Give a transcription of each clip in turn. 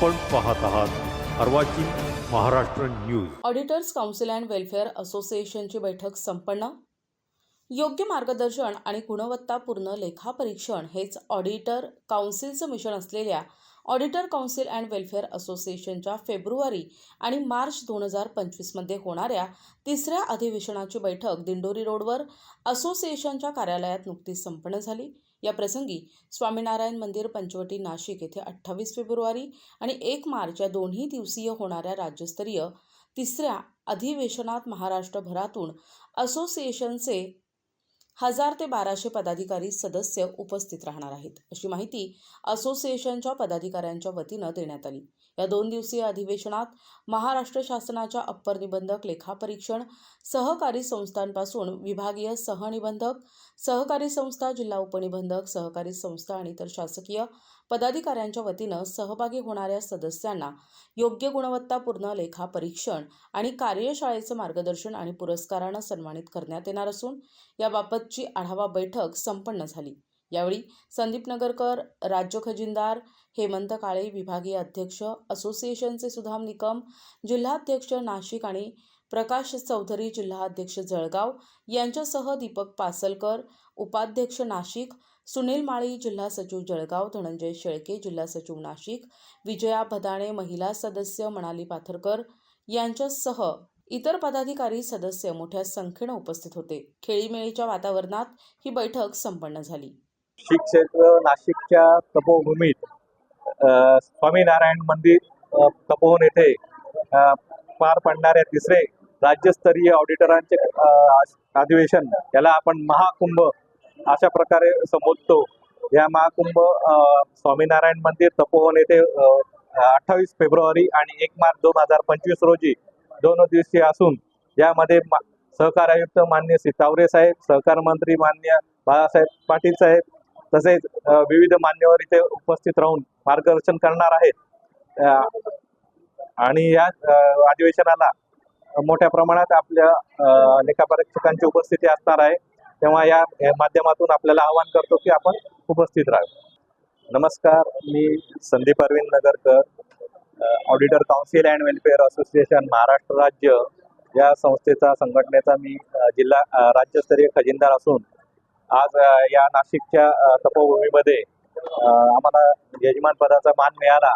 आपण पाहत आहात अर्वाची Maharashtra news. Auditors council and welfare असोसिएशनची बैठक संपन्न. योग्य मार्गदर्शन आणि गुणवत्तापूर्ण लेखापरीक्षण हेच ऑडिटर काउन्सिलचं मिशन असलेल्या ऑडिटर काउन्सिल अँड वेलफेअर असोसिएशनच्या फेब्रुवारी आणि मार्च दोन हजार पंचवीसमध्ये होणाऱ्या तिसऱ्या अधिवेशनाची बैठक दिंडोरी रोडवर असोसिएशनच्या कार्यालयात नुकतीच संपन्न झाली. या प्रसंगी स्वामीनारायण मंदिर पंचवटी नाशिक येथे अठ्ठावीस फेब्रुवारी आणि एक मार्च या दोन्ही दिवसीय होणाऱ्या राज्यस्तरीय तिसऱ्या अधिवेशनात महाराष्ट्रभरातून असोसिएशनचे हजार ते बाराशे पदाधिकारी सदस्य उपस्थित राहणार आहेत. अशी माहिती असोसिएशनच्या पदाधिकाऱ्यांच्या वतीनं देण्यात आली. या दोन दिवसीय अधिवेशनात महाराष्ट्र शासनाच्या अप्पर निबंधक लेखापरीक्षण सहकारी संस्थांपासून विभागीय सहनिबंधक सहकारी संस्था जिल्हा उपनिबंधक सहकारी संस्था आणि इतर शासकीय पदाधिकाऱ्यांच्या वतीनं सहभागी होणाऱ्या सदस्यांना योग्य गुणवत्तापूर्ण लेखापरीक्षण आणि कार्यशाळेचं मार्गदर्शन आणि पुरस्कारानं सन्मानित करण्यात येणार असून याबाबतची आढावा बैठक संपन्न झाली. यावेळी संदीप नगरकर राज्य खजिनदार हेमंत काळे विभागीय अध्यक्ष असोसिएशनचे सुधाम निकम जिल्हाध्यक्ष नाशिक आणि प्रकाश चौधरी जिल्हाध्यक्ष जळगाव यांच्यासह दीपक पासलकर उपाध्यक्ष नाशिक सुनील माळी जिल्हा सचिव जळगाव धनंजय शेळके जिल्हा सचिव नाशिक विजया भदाणे महिला सदस्य मणाली पाथरकर यांच्यासह इतर पदाधिकारी सदस्य मोठ्या संख्येनं उपस्थित होते. खेळीमेळीच्या वातावरणात ही बैठक संपन्न झाली. श्री क्षेत्र नाशिकच्या तपोभूमीत स्वामीनारायण मंदिर तपोवन येथे पार पडणाऱ्या तिसरे राज्यस्तरीय ऑडिटरांचे अधिवेशन याला आपण महाकुंभ अशा प्रकारे संबोधतो. या महाकुंभ स्वामीनारायण मंदिर तपोवन येथे अठ्ठावीस फेब्रुवारी आणि एक मार्च दोन हजार पंचवीस रोजी दोन दिवसीय असून यामध्ये मा- सहकार आयुक्त मान्य सितावरे साहेब सहकार मंत्री मान्य बाळासाहेब पाटील साहेब तसेच विविध मान्यवर इथे उपस्थित राहून मार्गदर्शन करणार आहेत. आणि या अधिवेशनाला मोठ्या प्रमाणात आपल्या लेखापरीक्षकांची उपस्थिती असणार आहे. तेव्हा या माध्यमातून आपल्याला आवाहन करतो की आपण उपस्थित राहावे. नमस्कार मी Sandeep Arvind Nagarkar auditor council and welfare association Maharashtra राज्य. या संस्थेचा संघटनेचा मी जिल्हा राज्यस्तरीय खजिनदार असून आज या नाशिकच्या तपोभूमीमध्ये आम्हाला यजमान पदाचा मान मिळाला.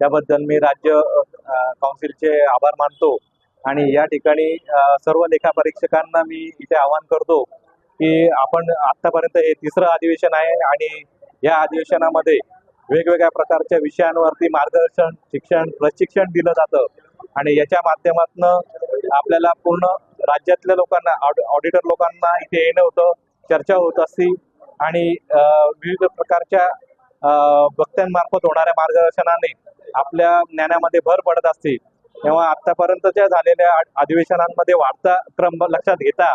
त्याबद्दल मी राज्य काउन्सिलचे आभार मानतो. आणि या ठिकाणी सर्व सर्व लेखापरीक्षकांना मी इथे आवाहन करतो की आपण आतापर्यंत हे तिसरं अधिवेशन आहे आणि या अधिवेशनामध्ये वेगवेगळ्या प्रकारच्या विषयांवरती मार्गदर्शन शिक्षण प्रशिक्षण दिलं जातं. आणि याच्या माध्यमातून आपल्याला पूर्ण राज्यातल्या लोकांना ऑडिटर लोकांना इथे येणं होतं. चर्चा होत असते आणि विविध प्रकारच्या भक्त्यांमार्फत वक्त्यांमार्फत होणाऱ्या मार्गदर्शनाने आपल्या ज्ञानामध्ये भर पडत असते. तेव्हा आतापर्यंतच्या झालेल्या अधिवेशनांमध्ये वाढता क्रम लक्षात घेता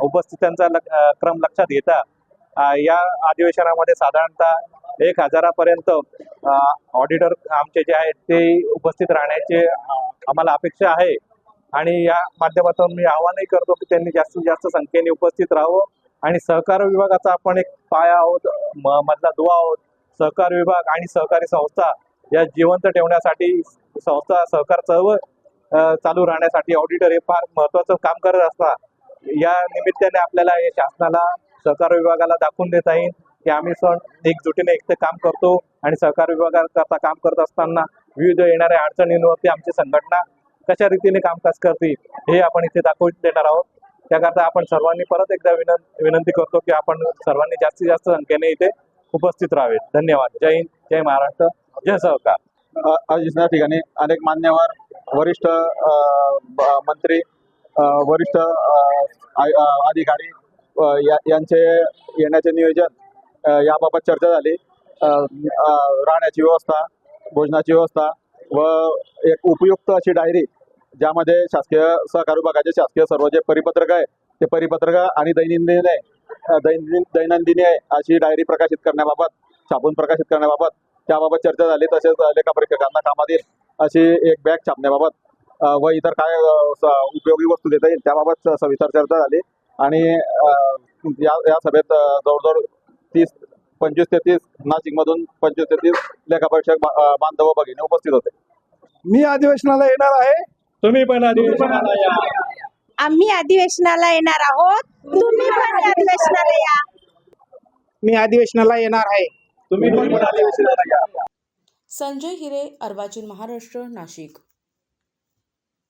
उपस्थितांचा लक- क्रम लक्षात घेता या अधिवेशनामध्ये साधारणतः एक हजारापर्यंत ऑडिटर आमचे जे आहेत ते उपस्थित राहण्याचे आम्हाला अपेक्षा आहे. आणि या माध्यमातून मी आवाहनही करतो की त्यांनी जास्तीत जास्त संख्येने उपस्थित राहावं. आणि सहकार विभागाचा आपण एक पाया आहोत म- मधला दुवा आहोत. सहकार विभाग आणि सहकारी संस्था या जिवंत ठेवण्यासाठी संस्था सहकार चळवळ चालू राहण्यासाठी ऑडिटर हे फार महत्वाचं काम करत असतात. या निमित्ताने आपल्याला या शासनाला सहकार विभागाला दाखवून देता येईल की आम्ही सण एकजुटीने एकटे काम करतो आणि सहकार विभागाकरता काम करत असताना विविध येणाऱ्या अडचणींवरती आमची संघटना कशा रीतीने कामकाज करते हे आपण इथे दाखवून देणार आहोत. त्याकरता आपण सर्वांनी परत एकदा विनं विनंती करतो की आपण सर्वांनी जास्तीत जास्त संख्येने इथे उपस्थित राहावे धन्यवाद. जय हिंद जय महाराष्ट्र जय सहकार. अ, आज या ठिकाणी अनेक मान्यवर वरिष्ठ मंत्री वरिष्ठ अधिकारी यांचे येण्याचे नियोजन याबाबत चर्चा झाली. राहण्याची व्यवस्था भोजनाची व्यवस्था व एक उपयुक्त अशी डायरी ज्यामध्ये शासकीय सहकार विभागाचे शासकीय सर्व जे परिपत्रक आहे ते परिपत्रक आणि दैनंदिन आहे दैनंदिन दैनंदिनी आहे अशी डायरी प्रकाशित करण्याबाबत छापून प्रकाशित करण्याबाबत त्याबाबत चर्चा झाली तसेच लेखापरीक्षकांना कामात येईल अशी एक बॅग छापण्याबाबत व इतर काय उपयोगी वस्तू देता येईल त्याबाबत सविस्तर चर्चा झाली. आणि या या सभेत जवळजवळ तीस पंचवीस ते तीस नाशिकमधून पंचवीस ते तीस लेखापरीक्षक बांधव भगिनी उपस्थित होते. मी अधिवेशनाला येणार आहे. तुम्ही पण अधिवेशनाला या. आम्ही अधिवेशनाला येणार आहोत. तुम्ही पण अधिवेशनाला या. मी अधिवेशनाला येणार आहे. तुम्ही पण अधिवेशनाला या. संजय हिरे अर्वाचीन महाराष्ट्र नाशिक.